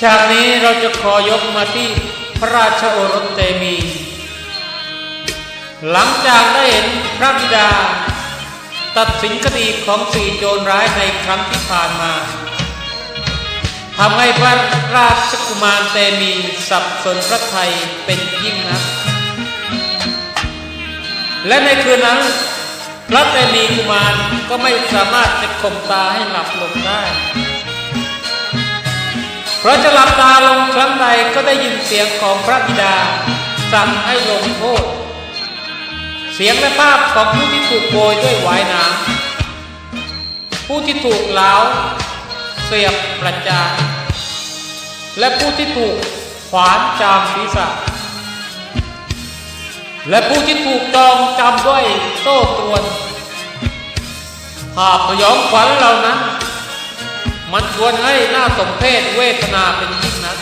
ฉากนี้เราจะขอยกมาที่พระราชโอรสเตมี หลังจากได้เห็นพระบิดา ตัดสินคดีของสี่โจรร้ายในครั้งที่ผ่านมาทำให้พระราชกุมารเตมีสับสนพระไทยเป็นยิ่งนัก และในคืนนั้น พระเตมีกุมารก็ไม่สามารถจะข่มตาให้หลับลงได้ เพราะจะหลับตาลงครั้งใดก็ได้ยินเสียงของพระบิดาสั่งให้ลงโทษ เสียงและภาพของผู้ที่ถูกโกยด้วยหวายน้ำผู้ที่ถูกเหลาเสียบประจานและผู้ที่ถูกขวานจามศีรษะ และผู้ที่ถูกจองจำด้วยโซ่ตรวนภาพยองขวัญเหล่านั้น มันชวนให้หน้าสมเพศเวทนาเป็นยิ่งนัก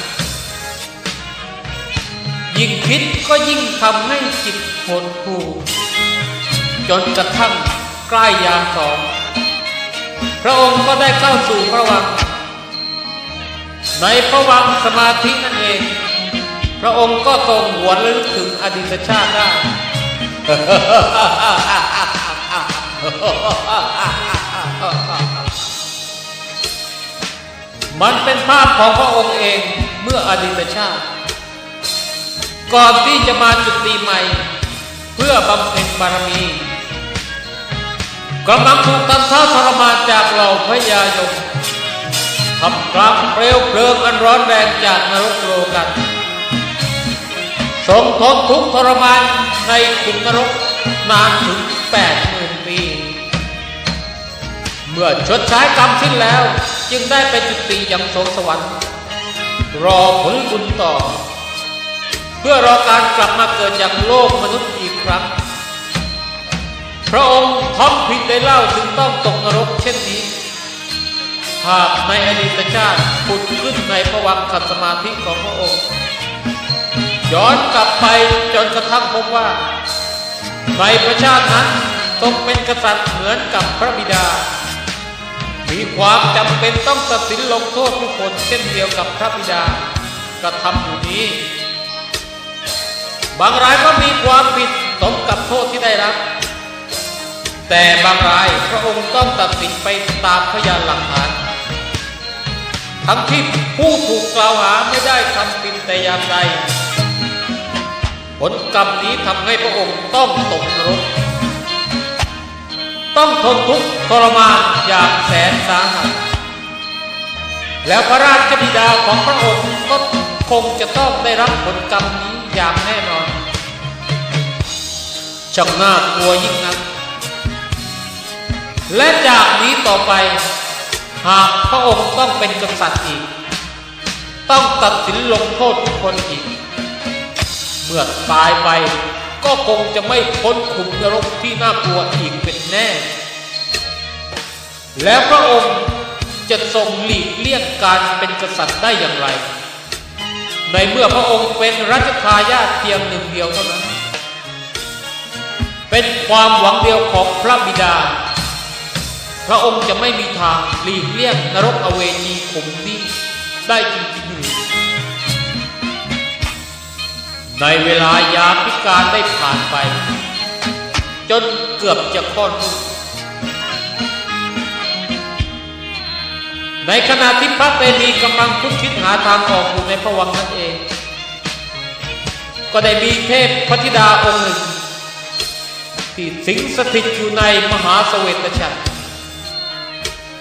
ยิ่งคิดก็ยิ่งทำให้จิตหดหู่จนกระทั่งใกล้ยามสอง พระองค์ก็ได้เข้าสู่พระวัง ในพระวังสมาธินั่นเอง พระองค์ก็ทรงหวนลึกถึงอดีตชาติได้ มันเป็นภาพของพระองค์เองเมื่ออดีตชาติ ก่อนที่จะมาจุติใหม่ เพื่อบำเพ็ญบารมีกำลังถูกตันท้าทรมานจากเหล่าพญายมทำกลางเปลวเพลิงอันร้อนแรงจากนรกโลกันทรงทนทุกทรมานในขุมนรกนานถึงแปดหมื่น เมื่อชดใช้กรรมสิ้นแล้ว จึงได้ไปจุติยังสงสวรรค์ รอผลบุญต่อ เพื่อรอการกลับมาเกิดอย่างโลกมนุษย์อีกครั้ง พระองค์ทำผิดได้เล่าถึงต้องตกนรกเช่นนี้ หากในอดีตชาติผุดขึ้นในพระวังขัดสมาธิของพระองค์ ย้อนกลับไปจนกระทั่งพบว่าในประชาตินั้นทรงเป็นกษัตริย์เหมือนกับพระบิดา มีความจำเป็นต้องตัดสินลงโทษทุกคนเช่นเดียวกับพระบิดากระทำอยู่นี้ บางรายก็มีความผิดสมกับโทษที่ได้รับ แต่บางรายพระองค์ต้องตัดสินไปตามพยานหลักฐาน ทั้งที่ผู้ถูกกล่าวหาไม่ได้ทำผิดแต่อย่างใดผลกรรมนี้ทำให้พระองค์ต้องตกนรก ต้องทนทุกข์ทรมานอย่างแสนสาหัส แล้วพระราชบิดาของพระองค์ก็คงจะต้องได้รับผลกรรมนี้อย่างแน่นอนช่างน่ากลัวยิ่งนัก และจากนี้ต่อไป หากพระองค์ต้องเป็นกษัตริย์อีก ต้องตัดสินลงโทษทุกคนอีก เมื่อตายไป ก็คงจะไม่พ้นขุมนรกที่น่ากลัวอีกเป็นแน่ แล้วพระองค์จะทรงหลีกเลี่ยงการเป็นกษัตริย์ได้อย่างไร ในเมื่อพระองค์เป็นรัชทายาทเพียงหนึ่งเดียวเท่านั้น เป็นความหวังเดียวของพระบิดา พระองค์จะไม่มีทางหลีกเลี่ยงนรกอเวจีขุมนี้ได้จริง ในเวลายามพิการได้ผ่านไป จนเกือบจะคลอดลูกในขณะที่พระเตมีกำลังคุกคิดหาทางออกอยู่ในพระวังนั่นเอง ก็ได้มีเทพพธิดาองค์หนึ่ง ที่สิงสถิตอยู่ในมหาสเวตฉัตร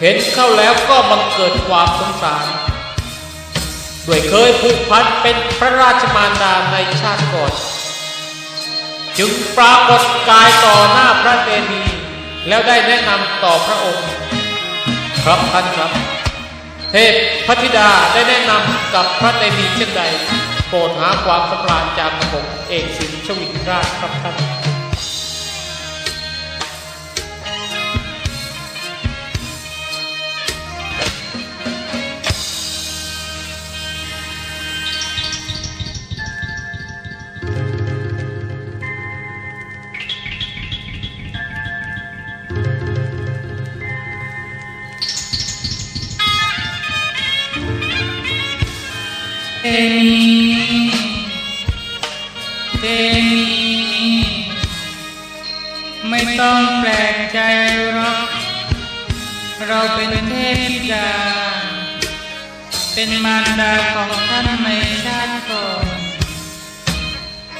เห็นเข้าแล้วก็บังเกิดความสงสาร ด้วยเคยผูกพันเป็นพระราชมารดาในชาติก่อน จึงปรากฏกายต่อหน้าพระเตมีแล้วได้แนะนำต่อพระองค์ ครับท่านครับ เทพพธิดาได้แนะนำกับพระเตมีเช่นใด โปรดหาความสำราญจากกระผมเอกสินชวินราชครับท่าน ไม่ต้องแปลกใจหรอก เราเป็นเทพธิดา เป็นมารดาของท่านในชาติก่อน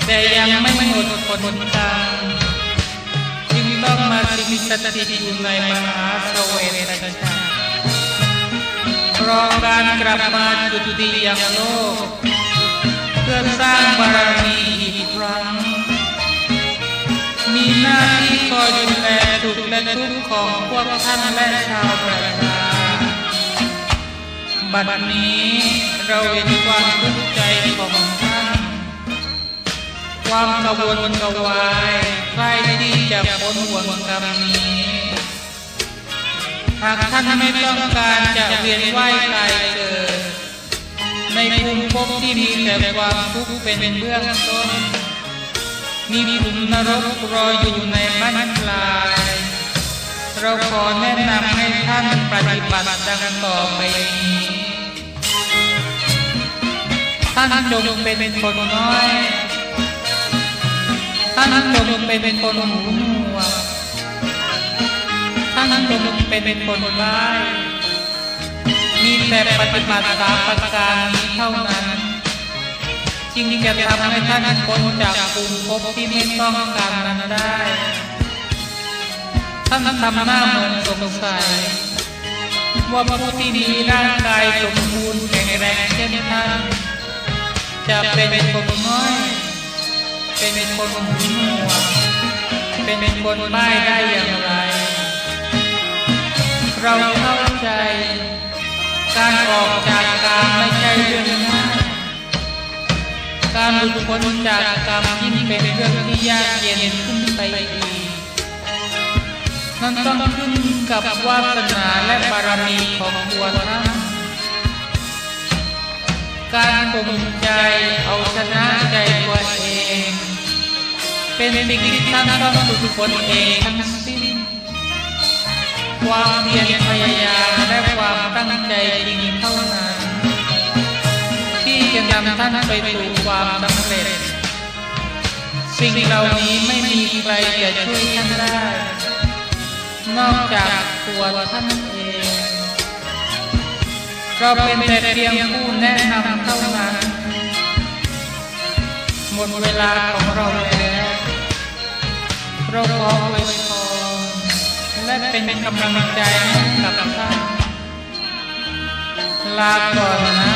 แต่ยังไม่หมดผลกรรมจึงต้องมาสิงสถิตอยู่ในมหาสเวทชาติรอการกลับมาจุติยังโลก เพื่อสร้างบารมีอีกครั้ง มีหน้าที่คอยดูแลสุขและทุกข์ของพวกท่านและชาวประชาบัดนี้เราเห็นความทุกข์ใจของท่าน ความกระวนกวายใครที่จะพ้นห่วงกรรมนี้หากท่านไม่ต้องการจะเวียนว่ายตายเกิดในภูมิภพที่มีแต่ความทุกข์เป็นเบื้องต้น มีภูมินรกรออยู่ในบ้านปลาย เราขอแนะนำให้ท่านปฏิบัติดังต่อไปนี้ท่านจงเป็นคนน้อย ท่านจงเป็นคนหูหนวกท่านจงเป็นคนบ้ามีแต่ปฏิบัติตามประการเท่านั้น จึงจะทำให้ท่านพ้นจากภูมิภพที่ไม่ต้องการนั้นได้ ท่านทำหน้าเหมือนสงสัยว่าผู้ที่มีร่างกายสมบูรณ์แข็งแรงเช่นท่านจะเป็นคนน้อย เป็นคนหูหนวกเป็นคนบ้าได้อย่างไร เราเข้าใจ การออกจากกรรไม่ใช่เรื่องง่าย การหลุดพ้นจากกรรมยิ่งเป็นเรื่องที่ยากเย็นขึ้นไปอีกนั่นต้องขึ้นกับวาสนาและบารมีของตัวท่านการข่มใจเอาชนะใจตัวเอง เป็นสิ่งที่ท่านต้องฝึกฝนเองทั้งสิ้นความเพียรพยายามและความตั้งใจจริงเท่านั้น จะนำท่านไปสู่ความสำเร็จ สิ่งเหล่านี้ไม่มีใครจะช่วยท่านได้ นอกจากตัวท่านเอง เราเป็นแต่เพียงผู้แนะนำเท่านั้น หมดเวลาของเราแล้วเราขออวยพรและเป็นกำลังใจให้กับท่านลาก่อนนะ